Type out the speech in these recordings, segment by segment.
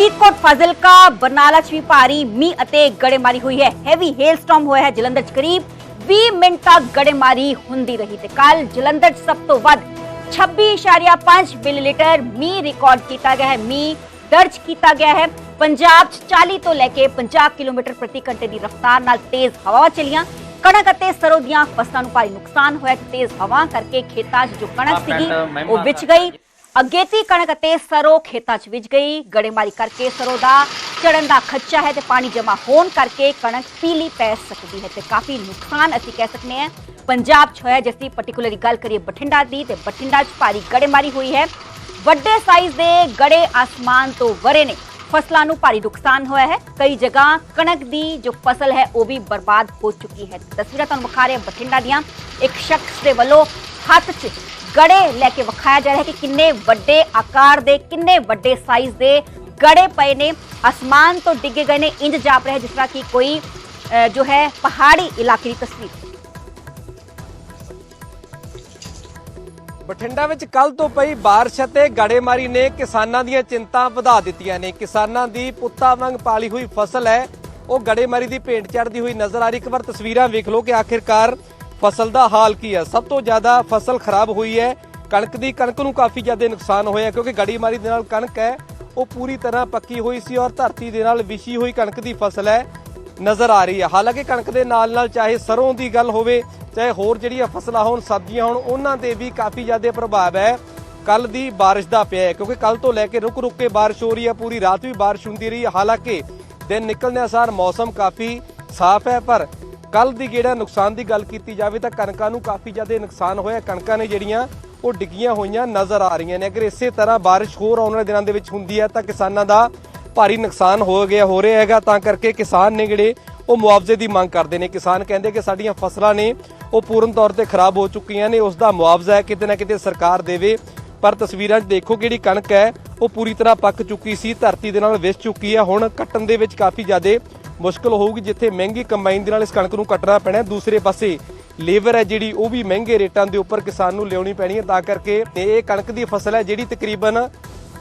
ਫਰੀਦਕੋਟ ਫਾਜ਼ਿਲਕਾ ਬਰਨਾਲਾ 'ਚ ਵੀ ਭਾਰੀ ਮੀਂਹ ਅਤੇ ਗੜੇਮਾਰੀ ਹੋਈ ਹੈ। ਹੈਵੀ ਹੇਲਸਟਾਰਮ ਹੋਇਆ ਹੈ ਜਲੰਧਰ 'ਚ ਕਰੀਬ। 20 ਮਿੰਟ ਤੱਕ ਗੜੇਮਾਰੀ ਹੁੰਦੀ ਰਹੀ ਤੇ ਕੱਲ ਜਲੰਧਰ 'ਚ ਸਭ ਤੋਂ ਵੱਧ 26.5 ਮਿਲੀਲੀਟਰ ਮੀਂਹ ਰਿਕਾਰਡ ਕੀਤਾ ਗਿਆ ਹੈ। ਮੀਂਹ ਦਰਜ ਕੀਤਾ ਗਿਆ ਹੈ। ਪੰਜਾਬ 'ਚ 40 ਤੋਂ ਲੈ ਕੇ 50 ਕਿਲੋਮੀਟਰ ਪ੍ਰਤੀ ਘੰਟੇ ਦੀ ਰਫ਼ਤਾਰ ਨਾਲ ਤੇਜ਼ ਹਵਾਵਾਂ ਚੱਲੀਆਂ। ਕਣਕ ਅਤੇ ਸਰੋਂ ਦੀਆਂ ਫਸਲਾਂ ਨੂੰ ਭਾਰੀ ਨੁਕਸਾਨ ਹੋਇਆ। ਤੇਜ਼ ਹਵਾ ਕਰਕੇ ਖੇਤਾਂ 'ਚ ਜੋ ਕਣਕ ਸੀਗੀ ਉਹ ਵਿਚ ਗਈ। ਅਗੇਤੀ ਕਣਕ ਅਤੇ ਸਰੋਂ ਖੇਤਾਂ 'ਚ ਵਿਜ ਗਈ। ਗੜੇਮਾਰੀ ਕਰਕੇ ਸਰੋ ਦਾ ਚੜਨ ਦਾ ਖੱਚਾ ਹੈ ਤੇ ਪਾਣੀ ਜਮਾ ਹੋਣ ਕਰਕੇ ਕਣਕ ਪੀਲੀ ਪੈ ਸਕਦੀ ਹੈ ਤੇ ਕਾਫੀ ਨੁਕਸਾਨ ਅਸੀਂ ਕਹਿ ਸਕਨੇ ਹਾਂ। ਪੰਜਾਬ 'ਚ ਹੋਇਆ ਜਿਸ ਦੀ ਪਾਰਟਿਕੂਲਰਲੀ ਗੱਲ ਕਰੀਏ ਬਠਿੰਡਾ ਦੀ ਤੇ ਬਠਿੰਡਾ 'ਚ ਭਾਰੀ ਗੜੇਮਾਰੀ ਹੋਈ ਹੈ। ਵੱਡੇ ਸਾਈਜ਼ ਦੇ ਗੜੇ ਆਸਮਾਨ ਤੋਂ ਵਰੇ ਨੇ। ਫਸਲਾਂ ਨੂੰ ਭਾਰੀ ਨੁਕਸਾਨ ਹੋਇਆ ਹੈ। ਕਈ ਜਗ੍ਹਾ ਕਣਕ ਦੀ ਜੋ ਫਸਲ ਹੈ ਉਹ ਵੀ ਬਰਬਾਦ ਹੋ ਚੁੱਕੀ ਹੈ। ਤਸਵੀਰਾਂ ਤੁਹਾਨੂੰ ਵਿਖਾ ਰਹੇ ਬਠਿੰਡਾ ਦੀਆਂ। ਇੱਕ ਸ਼ਖਸ ਦੇ ਵੱਲੋਂ ਹੱਥ 'ਚ ਗੜੇ ਲੈ ਕੇ ਵਿਖਾਇਆ ਜਾ ਰਿਹਾ ਹੈ ਕਿ ਕਿੰਨੇ ਵੱਡੇ ਆਕਾਰ ਦੇ, ਕਿੰਨੇ ਵੱਡੇ ਸਾਈਜ਼ ਦੇ ਗੜੇ ਪਏ ਨੇ। ਅਸਮਾਨ ਤੋਂ ਡਿੱਗੇ ਗਏ ਨੇ, ਇੰਜ ਜਾਪ ਰਿਹਾ ਜਿਸ ਤਰ੍ਹਾਂ ਕਿ ਕੋਈ ਜੋ ਹੈ ਪਹਾੜੀ ਇਲਾਕੇ ਦੀ ਤਸਵੀਰ। ਬਠਿੰਡਾ ਵਿੱਚ ਕੱਲ ਤੋਂ ਪਈ ਬਾਰਿਸ਼ ਅਤੇ ਗੜੇਮਾਰੀ ਨੇ ਕਿਸਾਨਾਂ ਦੀਆਂ ਚਿੰਤਾ ਵਧਾ ਦਿੱਤੀਆਂ ਨੇ। ਕਿਸਾਨਾਂ ਦੀ ਪੁੱਤਾਂ ਵਾਂਗ ਪਾਲੀ ਹੋਈ ਫਸਲ ਹੈ। ਉਹ ਗੜੇਮਾਰੀ ਦੀ ਭੇਂਟ ਚੜਦੀ ਹੋਈ ਨਜ਼ਰ ਆ ਰਹੀ ਇੱਕ ਵਾਰ ਤਸਵੀਰਾਂ ਵੇਖ ਲਓ ਕਿ ਆਖਿਰਕਾਰ ਫਸਲ ਦਾ ਹਾਲ ਕੀ ਹੈ? ਸਭ ਤੋਂ ਜ਼ਿਆਦਾ ਫਸਲ ਖਰਾਬ ਹੋਈ ਹੈ। ਕਣਕ ਦੀ ਕਣਕ ਨੂੰ ਕਾਫੀ ਜ਼ਿਆਦਾ ਨੁਕਸਾਨ ਹੋਇਆ ਕਿਉਂਕਿ ਗੜੀਮਾਰੀ ਦੇ ਨਾਲ ਕਣਕ ਹੈ, ਉਹ ਪੂਰੀ ਤਰ੍ਹਾਂ ਪੱਕੀ ਹੋਈ ਸੀ ਔਰ ਧਰਤੀ ਦੇ ਨਾਲ ਵਿਛੀ ਹੋਈ ਕਣਕ ਦੀ ਫਸਲ ਹੈ, ਨਜ਼ਰ ਆ ਰਹੀ ਹੈ। ਹਾਲਾਂਕਿ ਕਣਕ ਦੇ ਨਾਲ ਨਾਲ ਚਾਹੇ ਸਰੋਂ ਦੀ ਗੱਲ ਹੋਵੇ, ਚਾਹੇ ਹੋਰ ਜਿਹੜੀਆਂ ਫਸਲਾਂ ਹੋਣ, ਸਬਜ਼ੀਆਂ ਹੋਣ, ਉਹਨਾਂ ਤੇ ਵੀ ਕਾਫੀ ਜ਼ਿਆਦਾ ਪ੍ਰਭਾਵ ਹੈ। ਕੱਲ ਦੀ ਬਾਰਿਸ਼ ਦਾ ਪਿਆ ਹੈ, ਕਿਉਂਕਿ ਕੱਲ ਤੋਂ ਲੈ ਕੇ ਰੁਕ ਰੁਕ ਕੇ ਬਾਰਿਸ਼ ਹੋ ਰਹੀ ਹੈ, ਪੂਰੀ ਰਾਤ ਵੀ ਬਾਰਿਸ਼ ਹੁੰਦੀ ਰਹੀ ਹੈ। ਹਾਲਾਂਕਿ ਦਿਨ ਨਿਕਲਣ ਅਨਸਾਰ ਮੌਸਮ ਕਾਫੀ ਸਾਫ਼ ਹੈ, ਪਰ ਕੱਲ ਦੀ ਜਿਹੜਾ ਨੁਕਸਾਨ ਦੀ ਗੱਲ ਕੀਤੀ ਜਾਵੇ ਤਾਂ ਕਣਕਾਂ ਨੂੰ ਕਾਫੀ ਜ਼ਿਆਦਾ ਨੁਕਸਾਨ ਹੋਇਆ। ਕਣਕਾਂ ਨੇ ਜਿਹੜੀਆਂ ਉਹ ਡਿੱਗੀਆਂ ਹੋਈਆਂ ਨਜ਼ਰ ਆ ਰਹੀਆਂ ਨੇ। ਅਗਰ ਇਸੇ ਤਰ੍ਹਾਂ ਬਾਰਿਸ਼ ਹੋਰ ਆਉਣ ਵਾਲੇ ਦਿਨਾਂ ਦੇ ਵਿੱਚ ਹੁੰਦੀ ਹੈ ਤਾਂ ਕਿਸਾਨਾਂ ਦਾ ਭਾਰੀ ਨੁਕਸਾਨ ਹੋ ਗਿਆ, ਹੋ ਰਿਹਾ ਹੈਗਾ। ਤਾਂ ਕਰਕੇ ਕਿਸਾਨ ਨੇ ਜਿਹੜੇ ਉਹ ਮੁਆਵਜ਼ੇ ਦੀ ਮੰਗ ਕਰਦੇ ਨੇ। ਕਿਸਾਨ ਕਹਿੰਦੇ ਕਿ ਸਾਡੀਆਂ ਫਸਲਾਂ ਨੇ ਉਹ ਪੂਰਨ ਤੌਰ ਤੇ ਖਰਾਬ ਹੋ ਚੁੱਕੀਆਂ ਨੇ। ਉਸ ਦਾ ਮੁਆਵਜ਼ਾ ਹੈ ਕਿਤੇ ਨਾ ਕਿਤੇ ਸਰਕਾਰ ਦੇਵੇ। ਪਰ ਤਸਵੀਰਾਂ 'ਚ ਦੇਖੋ ਜਿਹੜੀ ਕਣਕ ਹੈ, ਉਹ ਪੂਰੀ ਤਰ੍ਹਾਂ ਪੱਕ ਚੁੱਕੀ ਸੀ, ਧਰਤੀ ਦੇ ਨਾਲ ਵਿਸ ਚੁੱਕੀ ਹੈ। ਹੁਣ ਕੱਟਣ ਦੇ ਵਿੱਚ ਕਾਫੀ ਜ਼ਿਆਦਾ ਮੁਸ਼ਕਲ ਹੋਊਗੀ ਜਿੱਥੇ ਮਹਿੰਗੀ ਕੰਬਾਈਨ ਦੇ ਨਾਲ ਇਸ ਕਣਕ ਨੂੰ ਕੱਟਣਾ ਪੈਣਾ ਦੂਸਰੇ ਪਾਸੇ ਲੇਬਰ ਹੈ ਜਿਹੜੀ, ਉਹ ਵੀ ਮਹਿੰਗੇ ਰੇਟਾਂ ਦੇ ਉੱਪਰ ਕਿਸਾਨ ਨੂੰ ਲਿਆਉਣੀ ਪੈਣੀ ਹੈ। ਤਾਂ ਕਰਕੇ ਇਹ ਕਣਕ ਦੀ ਫਸਲ ਹੈ ਜਿਹੜੀ ਤਕਰੀਬਨ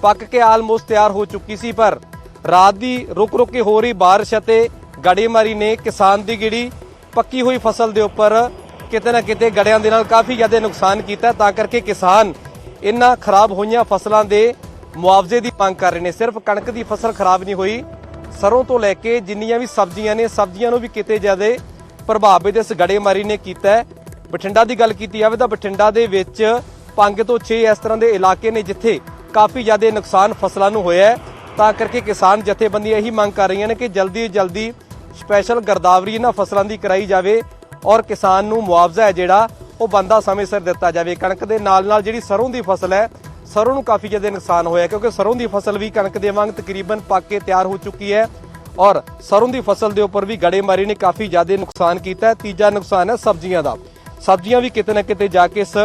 ਪੱਕ ਕੇ ਆਲਮੋਸਟ ਤਿਆਰ ਹੋ ਚੁੱਕੀ ਸੀ, ਪਰ ਰਾਤ ਦੀ ਰੁਕ ਰੁਕ ਕੇ ਹੋ ਰਹੀ ਬਾਰਿਸ਼ ਅਤੇ ਗੜੇਮਾਰੀ ਨੇ ਕਿਸਾਨ ਦੀ ਜਿਹੜੀ ਪੱਕੀ ਹੋਈ ਫਸਲ ਦੇ ਉੱਪਰ ਕਿਤੇ ਨਾ ਕਿਤੇ ਗੜਿਆਂ ਦੇ ਨਾਲ ਕਾਫੀ ਜ਼ਿਆਦਾ ਨੁਕਸਾਨ ਕੀਤਾ ਤਾਂ ਕਰਕੇ ਕਿਸਾਨ ਇਹਨਾਂ ਖਰਾਬ ਹੋਈਆਂ ਫਸਲਾਂ ਦੇ ਮੁਆਵਜ਼ੇ ਦੀ ਮੰਗ ਕਰ ਰਹੇ ਨੇ। ਸਿਰਫ ਕਣਕ ਦੀ ਫਸਲ ਖਰਾਬ ਨਹੀਂ ਹੋਈ ਸਰੋਂ ਤੋਂ ਲੈ ਕੇ ਜਿੰਨੀਆਂ ਵੀ ਸਬਜ਼ੀਆਂ ਨੇ, ਸਬਜ਼ੀਆਂ ਨੂੰ ਵੀ ਕਿਤੇ ਜ਼ਿਆਦਾ ਪ੍ਰਭਾਵਿਤ ਇਸ ਗੜੇਮਾਰੀ ਨੇ ਕੀਤਾ ਹੈ। ਬਠਿੰਡਾ ਦੀ ਗੱਲ ਕੀਤੀ ਜਾਵੇ ਤਾਂ ਬਠਿੰਡਾ ਦੇ ਵਿੱਚ ਪੰਜ ਤੋਂ 6 ਇਸ ਤਰ੍ਹਾਂ ਦੇ ਇਲਾਕੇ ਨੇ ਜਿੱਥੇ ਕਾਫੀ ਜ਼ਿਆਦਾ ਨੁਕਸਾਨ ਫਸਲਾਂ ਨੂੰ ਹੋਇਆ ਤਾਂ ਕਰਕੇ ਕਿਸਾਨ ਜਥੇਬੰਦੀਆਂ ਇਹੀ ਮੰਗ ਕਰ ਰਹੀਆਂ ਨੇ ਕਿ ਜਲਦੀ ਜਲਦੀ ਸਪੈਸ਼ਲ ਗਰਦਾਵਰੀ ਇਹਨਾਂ ਫਸਲਾਂ ਦੀ ਕਰਾਈ ਜਾਵੇ ਔਰ ਕਿਸਾਨ ਨੂੰ ਮੁਆਵਜ਼ਾ ਹੈ ਜਿਹੜਾ ਉਹ ਬੰਦਾ ਸਮੇਂ ਸਿਰ ਦਿੱਤਾ ਜਾਵੇ। ਕਣਕ ਦੇ ਨਾਲ ਨਾਲ ਜਿਹੜੀ ਸਰੋਂ ਦੀ ਫਸਲ ਹੈ ਸਰੋਂ ਨੂੰ ਕਾਫੀ ਜ਼ਿਆਦਾ ਨੁਕਸਾਨ ਹੋਇਆ ਕਿਉਂਕਿ ਸਰੋਂ ਦੀ ਫਸਲ ਵੀ ਕਣਕ ਦੇ ਵਾਂਗ ਤਕਰੀਬਨ ਪੱਕ ਕੇ ਤਿਆਰ ਹੋ ਚੁੱਕੀ ਹੈ ਔਰ ਸਰੋਂ ਦੀ ਫਸਲ ਦੇ ਉੱਪਰ ਵੀ ਗੜੇਮਾਰੀ ਨੇ ਕਾਫੀ ਜ਼ਿਆਦਾ ਨੁਕਸਾਨ ਕੀਤਾ ਤੀਜਾ ਨੁਕਸਾਨ ਹੈ ਸਬਜ਼ੀਆਂ ਦਾ। ਸਬਜ਼ੀਆਂ ਵੀ ਕਿਤੇ ਨਾ ਕਿਤੇ ਜਾ ਕੇ ਇਸ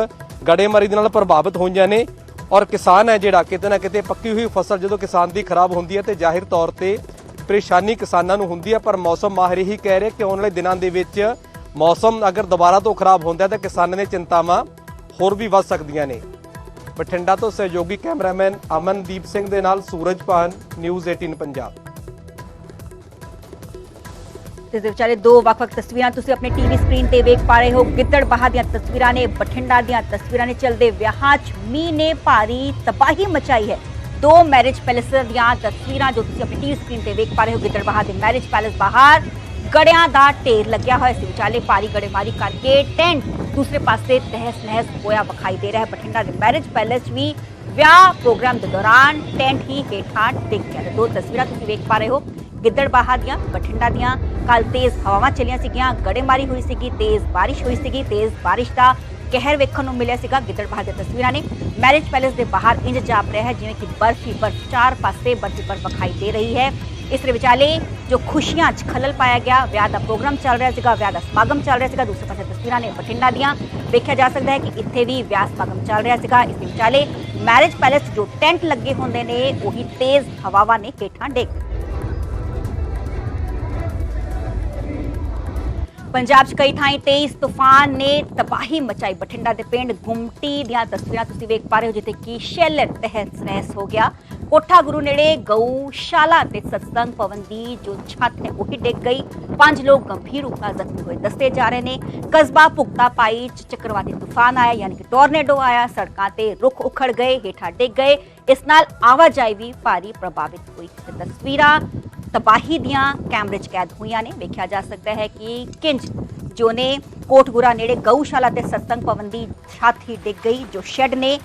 ਗੜੇਮਾਰੀ ਦੇ ਨਾਲ ਪ੍ਰਭਾਵਿਤ ਹੋਈਆਂ ਨੇ ਔਰ ਕਿਸਾਨ ਹੈ ਜਿਹੜਾ, ਕਿਤੇ ਨਾ ਕਿਤੇ ਪੱਕੀ ਹੋਈ ਫਸਲ ਜਦੋਂ ਕਿਸਾਨ ਦੀ ਖਰਾਬ ਹੁੰਦੀ ਹੈ ਤੇ ਜ਼ਾਹਿਰ ਤੌਰ ਤੇ ਪਰੇਸ਼ਾਨੀ ਕਿਸਾਨਾਂ ਨੂੰ ਹੁੰਦੀ ਹੈ, ਪਰ ਮੌਸਮ ਮਾਹਿਰ ਹੀ ਕਹਿ ਰਿਹਾ ਕਿ ਆਉਣ ਵਾਲੇ ਦਿਨਾਂ ਦੇ ਵਿੱਚ ਮੌਸਮ ਅਗਰ ਦੁਬਾਰਾ ਤੋਂ ਖਰਾਬ ਹੁੰਦਾ ਤਾਂ ਕਿਸਾਨਾਂ ਦੀਆਂ ਚਿੰਤਾਵਾਂ ਹੋਰ ਵੀ ਵੱਧ ਸਕਦੀਆਂ ਨੇ। ਬਠਿੰਡਾ ਤੋਂ ਸਹਿਯੋਗੀ ਕੈਮਰਾਮੈਨ ਅਮਨਦੀਪ ਸਿੰਘ ਦੇ ਨਾਲ ਸੂਰਜਪਾਨ ਨਿਊਜ਼ 18 ਪੰਜਾਬ। ਇਸ ਦੇ ਵਿਚਾਲੇ ਦੋ ਵੱਖ-ਵੱਖ ਤਸਵੀਰਾਂ ਤੁਸੀਂ ਆਪਣੇ ਟੀਵੀ ਸਕਰੀਨ ਤੇ ਵੇਖ ਪਾ ਰਹੇ ਹੋ। ਗਿੱਦੜਬਾਹਾ ਦੀਆਂ ਤਸਵੀਰਾਂ ਨੇ, ਬਠਿੰਡਾ ਦੀਆਂ ਤਸਵੀਰਾਂ ਨੇ ਚਲਦੇ ਵਿਆਹਾਂ 'ਚ ਮੀਂਹ ਨੇ ਭਾਰੀ ਤਬਾਹੀ ਮਚਾਈ ਹੈ। ਦੋ ਮੈਰਿਜ ਪੈਲੇਸ ਦੀਆਂ ਤਸਵੀਰਾਂ ਜੋ ਤੁਸੀਂ ਆਪਣੀ ਟੀਵੀ ਸਕਰੀਨ ਤੇ ਵੇਖ ਪਾ ਰਹੇ ਹੋ ਗਿੱਦੜਬਾਹਾ ਦੇ ਮੈਰਿਜ ਪੈਲੇਸ ਬਾਹਰ। ਗੜਿਆਂ ਦਾ ਢੇਰ ਲੱਗਿਆ ਹੋਇਆ ਸੀ ਵਿਚਾਲੇ ਭਾਰੀ ਗੜੇਮਾਰੀ ਕਰਕੇ ਟੈਂਟ ਦੂਸਰੇ ਪਾਸੇ ਤਹਿਸ ਨਹਿਸ ਹੋਇਆ ਵਿਖਾਈ ਦੇ ਰਿਹਾ ਹੈ ਬਠਿੰਡਾ ਦੇ ਮੈਰਿਜ ਪੈਲੇਸ 'ਚ ਵੀ ਵਿਆਹ ਪ੍ਰੋਗਰਾਮ ਦੇ ਦੌਰਾਨ ਟੈਂਟ ਹੀ ਹੇਠਾਂ ਡਿੱਗ ਗਿਆ ਤੇ ਦੋ ਤਸਵੀਰਾਂ ਤੁਸੀਂ ਵੇਖ ਪਾ ਰਹੇ ਹੋ ਗਿੱਦੜਬਾਹਾ ਦੀਆਂ ਬਠਿੰਡਾ ਦੀਆਂ ਕੱਲ ਤੇਜ਼ ਹਵਾਵਾਂ ਚੱਲੀਆਂ ਸੀਗੀਆਂ ਗੜੇਮਾਰੀ ਹੋਈ ਸੀਗੀ ਤੇਜ਼ ਬਾਰਿਸ਼ ਹੋਈ ਸੀਗੀ ਤੇਜ਼ ਬਾਰਿਸ਼ ਦਾ ਕਹਿਰ ਵੇਖਣ ਨੂੰ ਮਿਲਿਆ ਸੀਗਾ ਗਿੱਦੜਬਾਹਾ ਦੀਆਂ ਤਸਵੀਰਾਂ ਨੇ ਮੈਰਿਜ ਪੈਲੇਸ ਦੇ ਬਾਹਰ ਇੰਜ ਜਾਪ ਰਿਹਾ ਹੈ ਜਿਵੇਂ ਕਿ ਬਰਫ ਹੀ ਬਰਫ ਚਾਰ ਪਾਸੇ ਬਰਫ ਹੀ ਬਰਫ ਵਿਖਾਈ ਦੇ ਰਹੀ ਹੈ ਇਸ ਦੇ ਵਿਚਾਲੇ ਜੋ ਖੁਸ਼ੀਆਂ 'ਚ ਖਲਲ ਪਾਇਆ ਗਿਆ, ਵਿਆਹ ਦਾ ਪ੍ਰੋਗਰਾਮ ਚੱਲ ਰਿਹਾ ਸੀਗਾ, ਵਿਆਹ ਦਾ ਸਮਾਗਮ ਚੱਲ ਰਿਹਾ ਸੀਗਾ, ਦੂਸਰੇ ਪਾਸੇ ਤਸਵੀਰਾਂ ਨੇ ਬਠਿੰਡਾ ਦੀਆਂ। ਵੇਖਿਆ ਜਾ ਸਕਦਾ ਹੈ ਕਿ ਇੱਥੇ ਵੀ ਵਿਆਹ ਸਮਾਗਮ ਚੱਲ ਰਿਹਾ ਸੀਗਾ। ਇਸ ਦੇ ਵਿਚਾਲੇ ਮੈਰਿਜ ਪੈਲੇਸ ਜੋ ਟੈਂਟ ਲੱਗੇ ਹੁੰਦੇ ਨੇ, ਉਹੀ ਤੇਜ਼ ਹਵਾਵਾਂ ਨੇ ਹੇਠਾਂ ਡੇਕ ਪੰਜਾਬ 'ਚ ਕਈ ਥਾਈਂ ਤੇਜ਼ ਤੂਫਾਨ ਨੇ ਤਬਾਹੀ ਮਚਾਈ। ਬਠਿੰਡਾ ਦੇ ਪਿੰਡ ਗੁੰਮਟੀ ਦੀਆਂ ਤਸਵੀਰਾਂ ਤੁਸੀਂ ਵੇਖ ਪਾ ਰਹੇ ਹੋ, ਜਿੱਥੇ ਕਿ ਸ਼ੈਲਰ ਤਹਿਸ ਨਹਿਸ ਹੋ ਗਿਆ। ਕੋਠਾ ਗੁਰੂ ਨੇੜੇ ਗਊਸ਼ਾਲਾ ਤੇ ਸਤਸੰਗ ਭਵਨ ਦੀ ਜੋ ਛੱਤ ਹੈ ਉਹ ਡਿੱਗ ਗਈ। ਪੰਜ ਲੋਕ ਗੰਭੀਰ ਰੂਪ ਨਾਲ ਜ਼ਖਮੀ ਹੋਏ। ਦੱਸੇ ਜਾ ਰਹੇ ਨੇ, ਕਸਬਾ ਭੁਗਤਾ ਪਾਈ ਚ ਚੱਕਰਵਾਤੀ ਤੂਫਾਨ ਆਇਆ, ਯਾਨੀ ਕਿ ਟੋਰਨੇਡੋ ਆਇਆ। ਸੜਕਾਂ ਤੇ ਰੁੱਖ ਉਖੜ ਗਏ, ਹੇਠਾਂ ਡਿੱਗ ਗਏ। ਇਸ ਨਾਲ ਆਵਾਜਾਈ ਵੀ ਭਾਰੀ ਪ੍ਰਭਾਵਿਤ ਹੋਈ। ਤਸਵੀਰਾਂ ਤਬਾਹੀ ਦੀਆਂ ਕੈਮਰੇ 'ਚ ਕੈਦ ਹੋਈਆਂ ਨੇ। ਵੇਖਿਆ ਜਾ ਸਕਦਾ ਹੈ ਕਿ ਕਿੰਜ ਜੋ ਨੇ ਕੋਟਗੁਰਾ ਨੇੜੇ ਗਊਸ਼ਾਲਾ ਤੇ ਸਤਸੰਗ ਭਵਨ ਦੀ ਛੱਤ ਹੀ ਡਿੱਗ ਗਈ, ਜੋ ਸ਼ੈੱਡ ਨੇ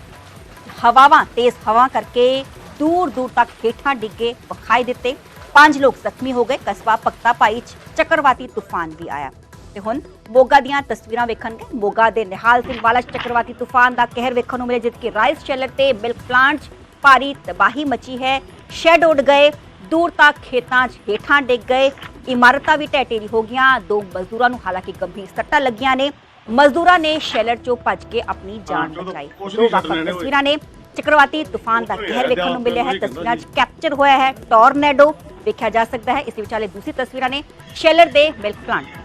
ਹਵਾਵਾਂ, ਤੇਜ਼ ਹਵਾ ਕਰਕੇ ਦੂਰ ਦੂਰ ਤੱਕ ਹੇਠਾਂ ਡਿੱਗੇ ਵਿਖਾਈ ਦਿੱਤੇ ਪੰਜ ਲੋਕ ਜ਼ਖਮੀ ਹੋ ਗਏ ਕਸਬਾ ਪਕਤਾ ਪਾਈ ਚ ਚੱਕਰਵਾਤੀ ਤੂਫਾਨ ਵੀ ਆਇਆ ਤੇ ਹੁਣ ਮੋਗਾ ਦੀਆਂ ਤਸਵੀਰਾਂ ਵੇਖਣਗੇ ਮੋਗਾ ਦੇ ਨਿਹਾਲ ਸਿੰਘ ਵਾਲਾ 'ਚ ਚੱਕਰਵਾਤੀ ਤੂਫਾਨ ਦਾ ਕਹਿਰ ਵੇਖਣ ਨੂੰ ਮਿਲੇ ਜਿੱਥੇ ਕਿ ਰਾਈਸ ਸ਼ੈਲਰ ਤੇ ਮਿਲਕ ਪਲਾਂਟ 'ਚ ਭਾਰੀ ਤਬਾਹੀ ਮਚੀ ਹੈ ਸ਼ੈੱਡ ਉੱਡ ਗਏ ਦੂਰ ਤੱਕ ਖੇਤਾਂ 'ਚ ਹੇਠਾਂ ਡਿੱਗ ਗਏ ਇਮਾਰਤਾਂ ਵੀ ਢਹਿ ਢੇਰੀ ਹੋ ਗਈਆਂ ਦੋ ਮਜ਼ਦੂਰਾਂ ਨੂੰ ਹਾਲਾਂਕਿ ਗੰਭੀਰ ਸੱਟਾਂ ਲੱਗੀਆਂ ਨੇ ਮਜ਼ਦੂਰਾਂ ਨੇ ਸ਼ੈਲਰ 'ਚੋਂ ਭੱਜ ਕੇ ਆਪਣੀ ਜਾਨ ਚਲੋ, ਬਚਾਈ ਕੁਛ ਦੋ ਨਹੀਂ ਵੱਖ ਛੱਡ ਲੈਣੇ ਹੋਏ। ਤਸਵੀਰਾਂ ਨੇ ਚੱਕਰਵਾਤੀ ਤੂਫਾਨ ਦਾ ਕਹਿਰ ਵੇਖਣ ਨੂੰ ਮਿਲਿਆ ਹੈ ਤਸਵੀਰਾਂ 'ਚ ਕੈਪਚਰ ਹੋਇਆ ਹੈ ਟੋਰਨੇਡੋ ਵੇਖਿਆ ਜਾ ਸਕਦਾ ਹੈ ਇਸ ਵਿਚਾਲੇ ਦੂਸਰੀ ਤਸਵੀਰਾਂ ਨੇ ਸ਼ੈਲਰ ਦੇ ਮਿਲਕ ਪਲਾਂਟ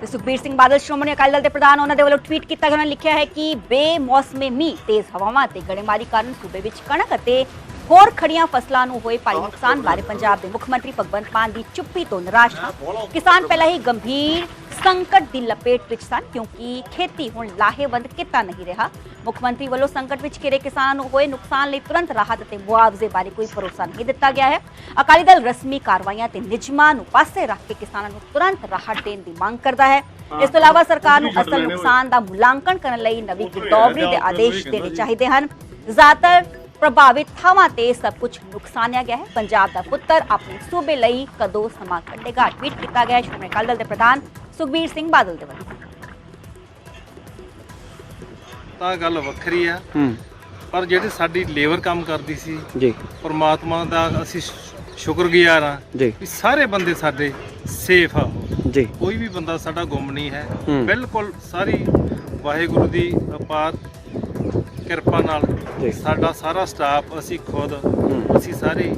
ਤੇ ਸੁਖਬੀਰ ਸਿੰਘ ਬਾਦਲ ਸ਼੍ਰੋਮਣੀ ਅਕਾਲੀ ਦਲ ਦੇ ਪ੍ਰਧਾਨ ਉਹਨਾਂ ਦੇ ਵੱਲੋਂ ਟਵੀਟ ਕੀਤਾ ਗਿਆ ਉਹਨਾਂ ਨੇ ਲਿਖਿਆ ਹੈ ਕਿ ਬੇਮੌਸਮੇ ਮੀਂਹ ਤੇਜ਼ ਹਵਾਵਾਂ ਤੇ ਗੜੇਮਾਰੀ ਕਾਰਨ ਸੂਬੇ ਵਿੱਚ ਕਣਕ ਅਤੇ ਹੋਰ ਖੜੀਆਂ ਫਸਲਾਂ ਨੂੰ ਹੋਏ ਭਾਰੀ ਨੁਕਸਾਨ ਬਾਰੇ ਪੰਜਾਬ ਦੇ ਮੁੱਖ ਮੰਤਰੀ ਭਗਵੰਤ ਮਾਨ ਦੀ ਚੁੱਪੀ ਤੋਂ ਨਿਰਾਸ਼ ਹਨ ਕਿਸਾਨ ਪਹਿਲਾਂ ਹੀ ਗੰਭੀਰ ਸੰਕਟ ਦੀ ਲਪੇਟ ਵਿੱਚ ਸਨ ਕਿਉਂਕਿ ਖੇਤੀ ਹੁਣ ਲਾਹੇਵੰਦ ਕਿੱਤਾ ਨਹੀਂ ਰਿਹਾ। ਮੁੱਖ ਮੰਤਰੀ ਵੱਲੋਂ ਸੰਕਟ ਵਿੱਚ ਘਿਰੇ ਕਿਸਾਨਾਂ ਨੂੰ ਹੋਏ ਨੁਕਸਾਨ ਲਈ ਤੁਰੰਤ ਰਾਹਤ ਅਤੇ ਮੁਆਵਜ਼ੇ ਬਾਰੇ ਕੋਈ ਭਰੋਸਾ ਨਹੀਂ ਦਿੱਤਾ ਗਿਆ ਹੈ। ਅਕਾਲੀ ਦਲ ਰਸਮੀ ਕਾਰਵਾਈਆਂ ਤੇ ਨਿਯਮਾਂ ਨੂੰ ਪਾਸੇ ਰੱਖ ਕੇ ਕਿਸਾਨਾਂ ਨੂੰ ਤੁਰੰਤ ਰਾਹਤ ਦੇਣ ਦੀ ਮੰਗ ਕਰਦਾ ਹੈ। ਇਸ ਤੋਂ ਇਲਾਵਾ ਸਰਕਾਰ ਨੂੰ ਅਸਲ ਨੁਕਸਾਨ ਦਾ ਮੁਲਾਂਕਣ ਕਰਨ ਲਈ ਨਵੀਂ ਗਿਰਦਾਵਰੀ ਦੇ ਆਦੇਸ਼ ਦੇਣੇ ਚਾਹੀਦੇ ਹਨ। ਜ਼ਿਆਦਾਤਰ ਪ੍ਰਭਾਵਿਤ ਥਾਵਾਂ ਤੇ ਸਭ ਕੁਝ ਨੁਕਸਾਨਿਆ ਗਿਆ ਹੈ। ਪੰਜਾਬ ਦਾ ਪੁੱਤਰ ਆਪਣੇ ਸੂਬੇ ਲਈ ਕਦੋਂ ਸਮਾਂ ਕੱਢੇਗਾ? ਟਵੀਟ ਕੀਤਾ ਗਿਆ ਸ਼੍ਰੋਮਣੀ ਅਕਾਲੀ ਦਲ ਦੇ ਪ੍ਰਧਾਨ ਸੁਖਬੀਰ ਸਿੰਘ ਬਾਦਲ ਦੇ ਵੱਲੋਂ। ਤਾਂ ਗੱਲ ਵੱਖਰੀ ਆ। ਪਰ ਜਿਹੜੀ ਸਾਡੀ ਲੇਬਰ ਕੰਮ ਕਰਦੀ ਸੀ ਜੀ। ਪਰਮਾਤਮਾ ਦਾ ਅਸੀਂ ਸ਼ੁਕਰਗੁਜ਼ਾਰ ਆ ਜੀ। ਵੀ ਸਾਰੇ ਬੰਦੇ ਸਾਡੇ ਸੇਫ ਆ। ਜੀ। ਕੋਈ ਵੀ ਬੰਦਾ ਸਾਡਾ ਗੁੰਮ ਨਹੀਂ ਹੈ। ਹੂੰ। ਬਿਲਕੁਲ ਸਾਰੀ ਵਾਹਿਗੁਰੂ ਦੀ ਅਪਾਰ ਕਿਰਪਾ ਨਾਲ ਜੀ। ਸਾਡਾ ਸਾਰਾ ਸਟਾਫ ਅਸੀਂ ਖੁਦ। ਅਸੀਂ ਸਾਰੇ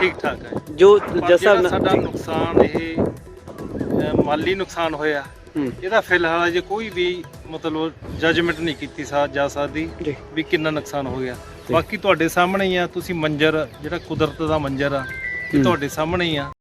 ਠੀਕ ਠਾਕ ਹੈ ਜੋ ਜਿਹੜਾ ਸਾਡਾ ਨੁਕਸਾਨ ਇਹ ਅ, ਮਾਲੀ ਨੁਕਸਾਨ ਹੋਇਆ ਹੂੰ ਇਹਦਾ ਫਿਲਹਾਲ ਅਜੇ ਕੋਈ ਵੀ ਮਤਲਬ ਜਜਮੈਂਟ ਨਹੀਂ ਕੀਤੀ ਸਾ ਜਾ ਸਕਦੀ ਜੀ ਵੀ ਕਿੰਨਾ ਨੁਕਸਾਨ ਹੋ ਗਿਆ। ਬਾਕੀ ਤੁਹਾਡੇ ਸਾਹਮਣੇ ਹੀ ਆ ਤੁਸੀਂ ਮੰਜ਼ਰ ਜਿਹੜਾ ਕੁਦਰਤ ਦਾ ਮੰਜ਼ਰ ਆ ਇਹ ਹੂੰ। ਤੁਹਾਡੇ ਸਾਹਮਣੇ ਹੀ ਆ